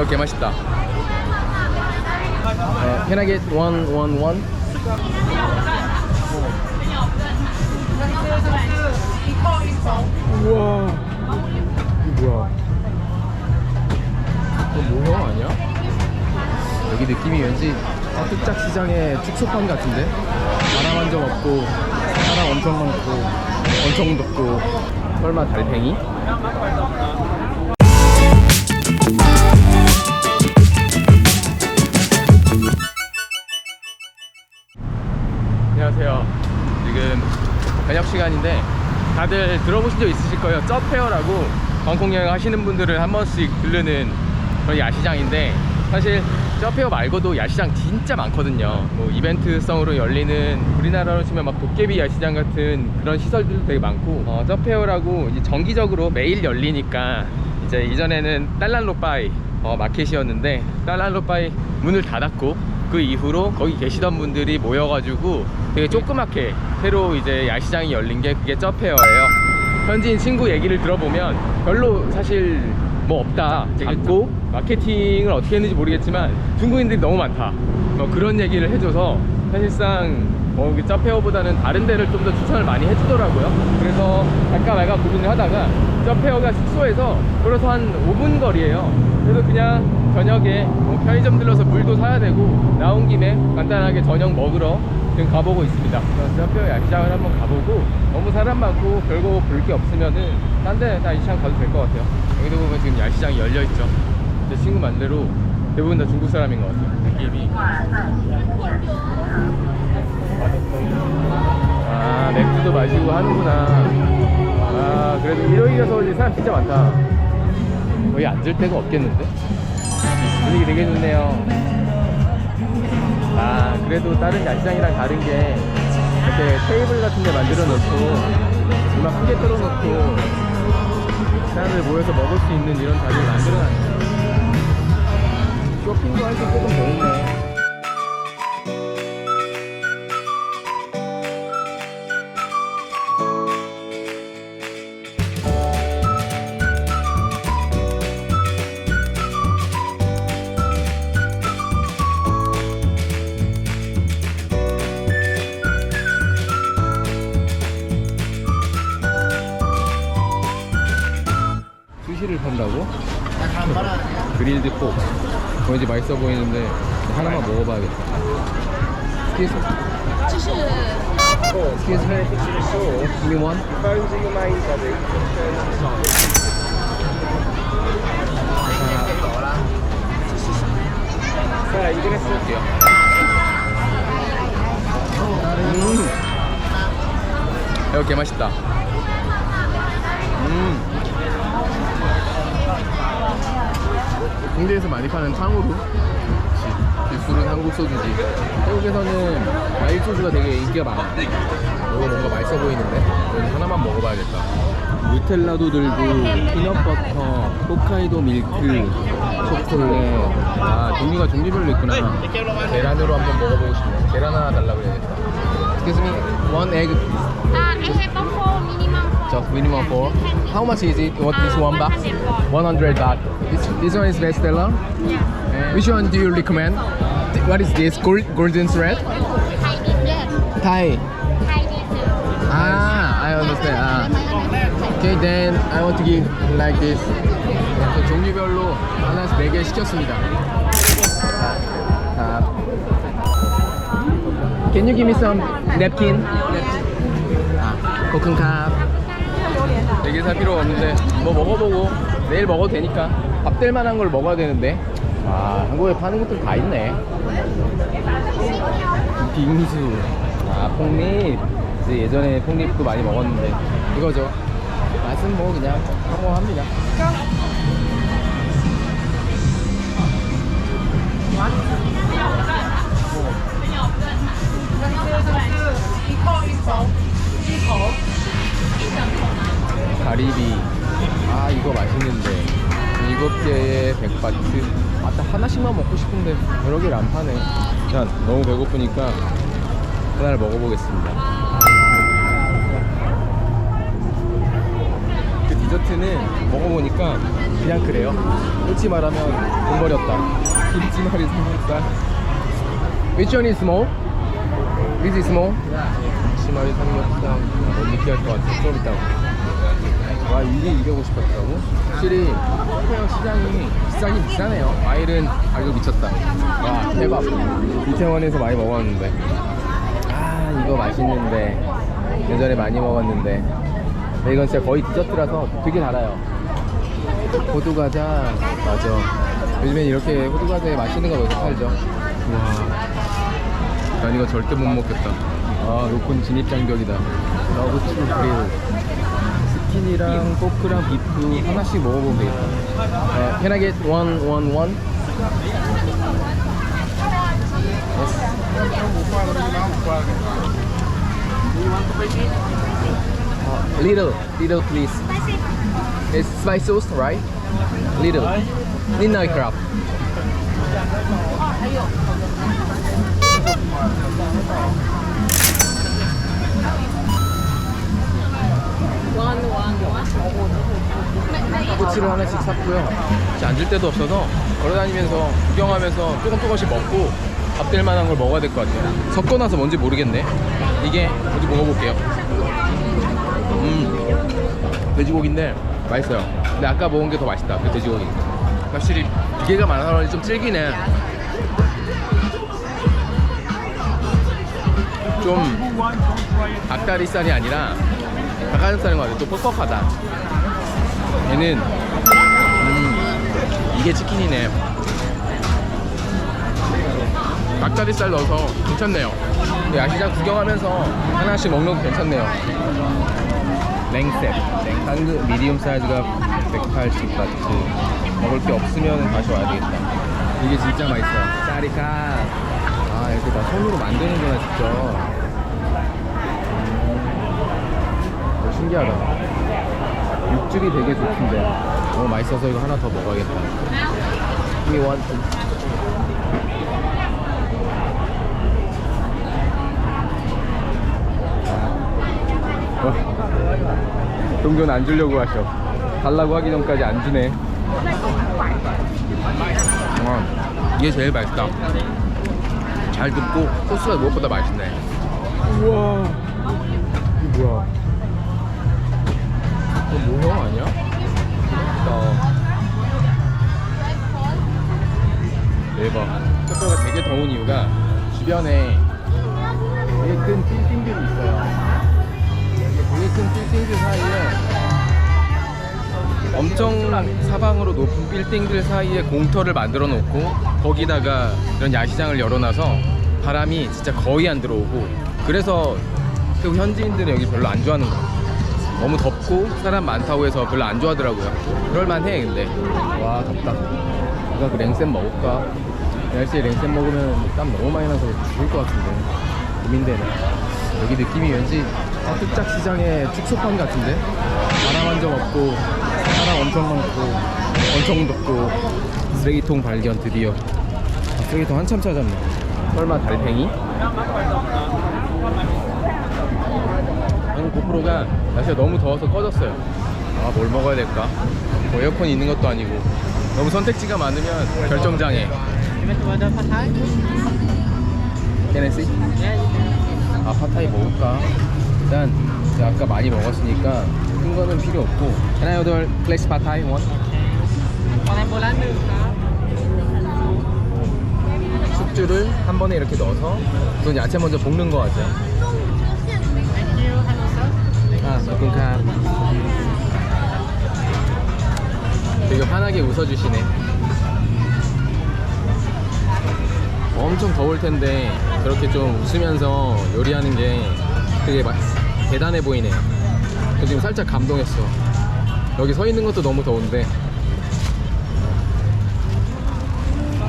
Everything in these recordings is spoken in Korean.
이거 개 맛있다. 어, can I get one, one, one? 우와. 이거 뭐야? 이거 아니야? 여기 느낌이 왠지 흑작 시장의 축소판 같은데? 사람 한점 없고 사람 엄청 많고 엄청 덥고 설마 달팽이? 지금 저녁 시간인데 다들 들어보신 적 있으실 거예요. 쩌페어라고 방콕 여행 하시는 분들은 한 번씩 들르는 그런 야시장인데 사실 쩌페어 말고도 야시장 진짜 많거든요. 뭐 이벤트성으로 열리는 우리나라로 치면 막 도깨비 야시장 같은 그런 시설들도 되게 많고 어, 쩌페어라고 이제 정기적으로 매일 열리니까 이제 이전에는 딸란로빠이 어, 마켓이었는데 딸란로빠이 문을 닫았고 그 이후로 거기 계시던 분들이 모여가지고 되게 조그맣게 새로 이제 야시장이 열린 게 그게 쩌페어예요. 현지인 친구 얘기를 들어보면 별로 사실 뭐 없다. 작고 마케팅을 어떻게 했는지 모르겠지만 중국인들이 너무 많다. 뭐 그런 얘기를 해줘서 사실상 뭐그 쩌페어보다는 다른 데를 좀 더 추천을 많이 해주더라고요. 그래서 갈까 말까 고민을 하다가 쩌페어가 숙소에서 걸어서 한 5분 거리예요. 그래서 그냥 저녁에 뭐 편의점 들러서 물도 사야 되고 나온 김에 간단하게 저녁 먹으러 지금 가보고 있습니다. 그래서 쩌페어 야시장을 한번 가보고 너무 사람 많고 별거 볼 게 없으면은 딴 데다 야시장 가도 될 것 같아요. 여기도 보면 지금 야시장이 열려 있죠. 제 친구 말대로 대부분 다 중국 사람인 것 같아요. 느낌이. 아 맥주도 마시고 하는구나 아 그래도 일요일이라서 사람 진짜 많다 거의 앉을 데가 없겠는데 분위기 되게 좋네요. 아 그래도 다른 야시장이랑 다른 게 이렇게 테이블 같은 데 만들어 놓고 음악 크게 틀어 놓고 사람들 모여서 먹을 수 있는 이런 자리를 만들어 놨네. 쇼핑도 할 수 조금 더 있네 왠지 맛있어 보이는데 하나만 먹어봐야겠다. Excuse me. Excuse me. Give me one. 자, 이거 했을게요 음 이거 개 맛있다. 음 홍대에서 많이 파는 그치. 뒷술은 한국 소주지. 태국에서는 과일 소주가 되게 인기가 많아. 이거 뭔가 맛있어 보이는데? 하나만 먹어봐야겠다. 누텔라도 들고 피넛버터 홋카이도 밀크 초콜릿. 아 종류가 종류별로 있구나. 계란으로 한번 먹어보고 싶네. 계란 하나 달라고 해야겠다. Excuse me, one egg. Ah, I have a four minimum four. Just minimum four. How much is it? What this one box? 100 baht. This, this one is bestseller. Yeah. Which one do you recommend? Th- What is this? Gold, golden thread? Thai diesel. Thai. Thai diesel. Ah, I understand. Ah. Okay, then I want to give like this. 그 종류별로 하나씩 4개 시켰습니다. 자, 자. Can you give me some napkin? 아, 코쿤캅. 되게 살 필요가 없는데 뭐 먹어보고 내일 먹어도 되니까 밥 될 만한 걸 먹어야 되는데. 아 한국에 파는 것들 다 있네. 빙수. 아 폭립. 이제 예전에 폭립도 많이 먹었는데 이거죠. 맛은 뭐 그냥 평범합니다 가리비 아 이거 맛있는데 일곱 개에 백바트 아따 하나씩만 먹고 싶은데 여러 개를 안 파네 자 너무 배고프니까 하나를 먹어보겠습니다 그 디저트는 먹어보니까 그냥 그래요. 솔직히 말하면 돈 버렸다. 김치말이 삼겹살. Which one is small? This is small? 김치말이 삼겹살. 너무 느끼할 것 같아. 좀 이따. 와 이게 250바트라고? 확실히 서해역 시장이 비싸긴 비싸네요. 과일은 가격 미쳤다. 와 대박. 이태원에서 많이 먹었는데. 아 이거 맛있는데 예전에 많이 먹었는데 이건 진짜 거의 디저트라서 되게 달아요 호두과자 맞아 요즘엔 이렇게 호두과자에 맛있는 거 넣어서 팔죠 우와 난 이거 절대 못 먹겠다 아 높은 진입장벽이다 러브추 그릴 스킨이랑 포크랑 비프 하나씩 먹어보면 되겠다 어, Can I get one, one, one? Uh, little, little please. It's spicy sauce, right? Little. Midnight crab. 하나씩 샀고요. 이제 앉을 데도 없어서 걸어다니면서 구경하면서 조금 조금씩 먹고 밥 될 만한 걸 먹어야 될 것 같아요. 섞어 놔서 뭔지 모르겠네. 이게 어디 먹어볼게요. 음, 돼지고기인데 맛있어요. 근데 아까 먹은 게 더 맛있다. 그 돼지고기. 확실히 기계가 많아서 그런지 좀 질기네. 좀 닭다리살이 아니라 닭가슴살인 것 같아. 좀 퍽퍽하다. 얘는 음, 이게 치킨이네. 닭다리살 넣어서 괜찮네요. 야시장 구경하면서 하나씩 먹는 거 괜찮네요. 랭셋. 한국 미디움 사이즈가 180바트. 먹을 게 없으면 다시 와야 되겠다. 이게 진짜 맛있어. 짜리카. 아, 이렇게 다 손으로 만드는구나, 직접. 음, 어, 신기하다. 육즙이 되게 좋던데. 너무 맛있어서 이거 하나 더 먹어야겠다. We want. 동전 안 주려고 하셔. 달라고 하기 전까지 안 주네. 어, 이게 제일 맛있다. 잘 굽고 소스가 무엇보다 맛있네. 우와. 이게 뭐야? 모형 아니야? 어. 대박. 첫째가 되게 더운 이유가 주변에 되게 큰 빌딩들이 있어요. 되게 큰 빌딩들 사이에 엄청 사방으로 높은 빌딩들 사이에 공터를 만들어 놓고 거기다가 이런 야시장을 열어놔서 바람이 진짜 거의 안 들어오고 그래서 태국 현지인들은 여기 별로 안 좋아하는 거예요. 너무 덥고 사람 많다고 해서 별로 안 좋아하더라고요. 그럴만해 근데 와 덥다. 내가 그 랭센 먹을까? 이 날씨에 랭센 먹으면 땀 너무 많이 나서 죽을 것 같은데 고민되네. 여기 느낌이 왠지 뚝짝 시장의 축소판 같은데 바람 한점 없고 사람 엄청 많고 엄청 덥고 쓰레기통 발견 드디어 아, 쓰레기통 한참 찾았네 설마 달팽이? 방금 고프로가 날씨가 너무 더워서 꺼졌어요 아 뭘 먹어야 될까? 뭐 에어컨이 있는 것도 아니고 너무 선택지가 많으면 결정장애 케네시? 아 파타이 먹을까? 일단 제가 아까 많이 먹었으니까 큰 거는 필요 없고 Can I order place 파타이 one? 숙주를 한 번에 이렇게 넣어서 우선 야채 먼저 볶는 거 아, ขอบคุณครับ 되게 환하게 웃어주시네 엄청 더울 텐데 저렇게 좀 웃으면서 요리하는 게 되게 막 대단해 보이네요. 저 지금 살짝 감동했어. 여기 서 있는 것도 너무 더운데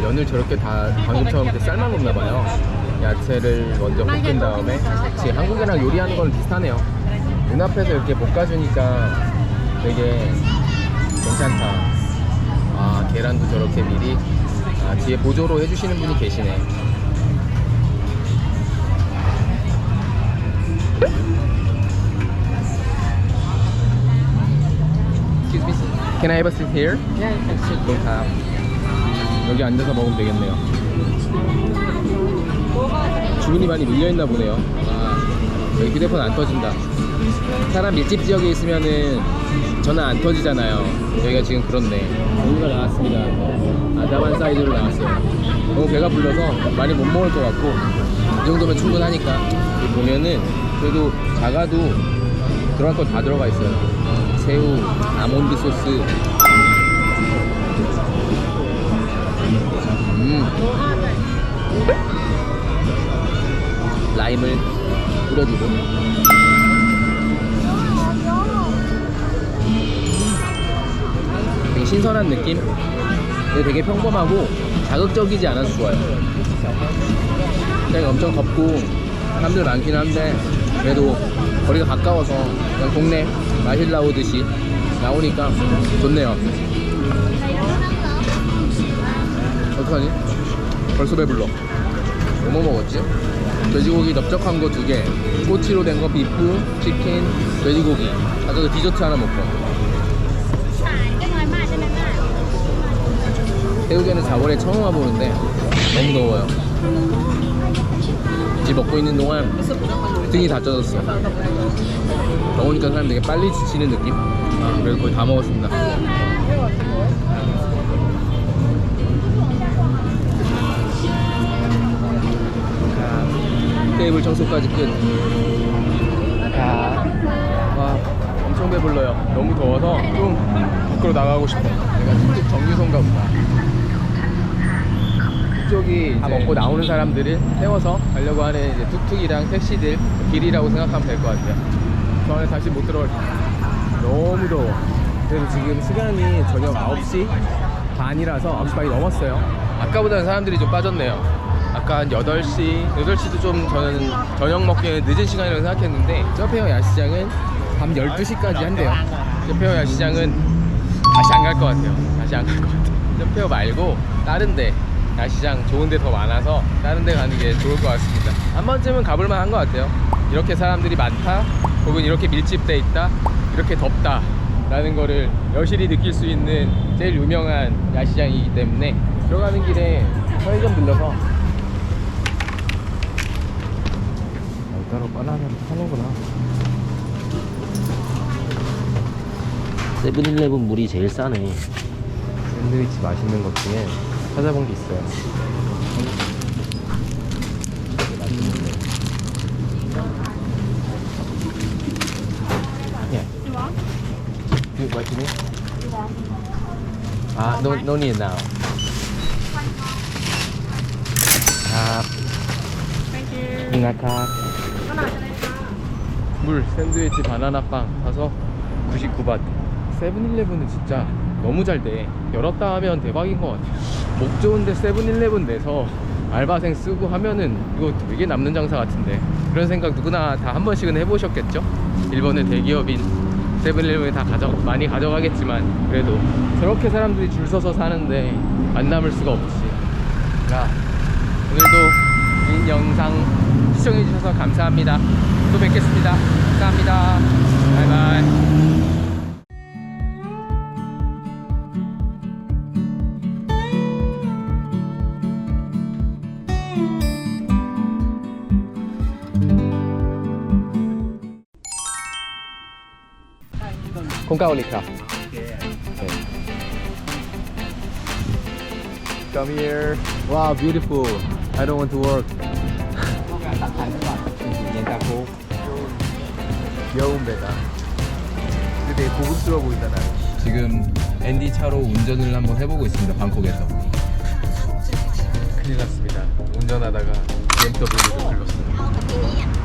면을 저렇게 다 방금처럼 이렇게 삶아 놓나 봐요. 야채를 먼저 볶은 다음에 같이 한국이랑 요리하는 거는 비슷하네요. 눈앞에서 이렇게 볶아주니까 되게 괜찮다. 아 계란도 저렇게 미리 아, 뒤에 보조로 해주시는 분이 계시네. excuse me. Can I have a seat here? Yeah, you can sit. 네, 다 여기 앉아서 먹으면 되겠네요. 주민이 많이 밀려있나 보네요. 아, 여기 휴대폰 안 터진다. 사람 밀집 지역에 있으면은 전화 안 터지잖아요. 여기가 지금 그렇네. 고기가 나왔습니다. 아담한 사이즈로 나왔어요. 너무 배가 불러서 많이 못 먹을 것 같고 이 정도면 충분하니까 여기 보면은 그래도 작아도 들어갈 거 다 들어가 있어요. 새우, 아몬드 소스, 음. 라임을 뿌려주고 신선한 느낌 되게 평범하고 자극적이지 않아서 좋아요 그냥 엄청 덥고 사람들 많긴 한데 그래도 거리가 가까워서 그냥 동네 마실 나오듯이 나오니까 좋네요 어떡하지? 벌써 배불러. 뭐 먹었지? 돼지고기 넓적한 거 두 개, 꼬치로 된 거 비프, 치킨, 돼지고기. 아까 그 디저트 하나 먹고. 새우젓은 4월에 처음 와보는데 너무 더워요. 집 먹고 있는 동안 등이 다 쪄졌어. 더우니까 사람 되게 빨리 지치는 느낌? 아, 그래도 거의 다 먹었습니다. 아, 테이블 청소까지 끝. 엄청 배불러요. 너무 더워서 좀 밖으로 나가고 싶어. 내가 뚝뚝 정류소인가 보다. 이쪽이 다 먹고 나오는 사람들을 태워서 가려고 하는 이제 뚝뚝이랑 택시들 길이라고 생각하면 될 것 같아요. 저 안에 다시 못 들어갈 너무 더워. 그래서 지금 시간이 저녁 9시 반이라서 9시 반이 넘었어요. 아까보다는 사람들이 좀 빠졌네요. 아까 한 8시, 8시도 좀 저는 저녁 먹기에는 늦은 시간이라고 생각했는데 저페어 야시장은 밤 12시까지 한대요. 저페어 야시장은 다시 안 갈 것 같아요. 다시 안 갈 것 같아요. 저페어 말고 다른 데 야시장 좋은 데 더 많아서 다른 데 가는 게 좋을 것 같습니다. 한 번쯤은 가볼 만한 것 같아요. 이렇게 사람들이 많다, 혹은 이렇게 밀집돼 있다, 이렇게 덥다. 라는 거를 여실히 느낄 수 있는 제일 유명한 야시장이기 때문에 들어가는 길에 편의점 들러서 아, 따로 바나나를 파는구나. 세븐일레븐 물이 제일 싸네. 샌드위치 맛있는 것 중에 찾아본 게 있어요. Do you what you need? Ah, no, no need now. 아, 잉아카. 물, 샌드위치, 바나나 빵 사서 99밭. 세븐일레븐은 진짜 너무 잘 돼. 열었다 하면 대박인 것 같아. 목 좋은데 세븐일레븐 내서 알바생 쓰고 하면은 이거 되게 남는 장사 같은데. 그런 생각 누구나 다 한 번씩은 해보셨겠죠? 일본의 대기업인 세븐일레븐이 다 가져, 많이 가져가겠지만 그래도 저렇게 사람들이 줄 서서 사는데 안 남을 수가 없지. 자, 오늘도 이 영상 시청해주셔서 감사합니다. 또 뵙겠습니다. 감사합니다. 바이바이. Pungkaolika. Okay. Come here. Wow, beautiful. I don't want to work. 귀여운 배다. 차로 운전을 한번 해보고 있습니다. 방콕에서. 큰일 났습니다. 운전하다가 BMW 를 들렀어요.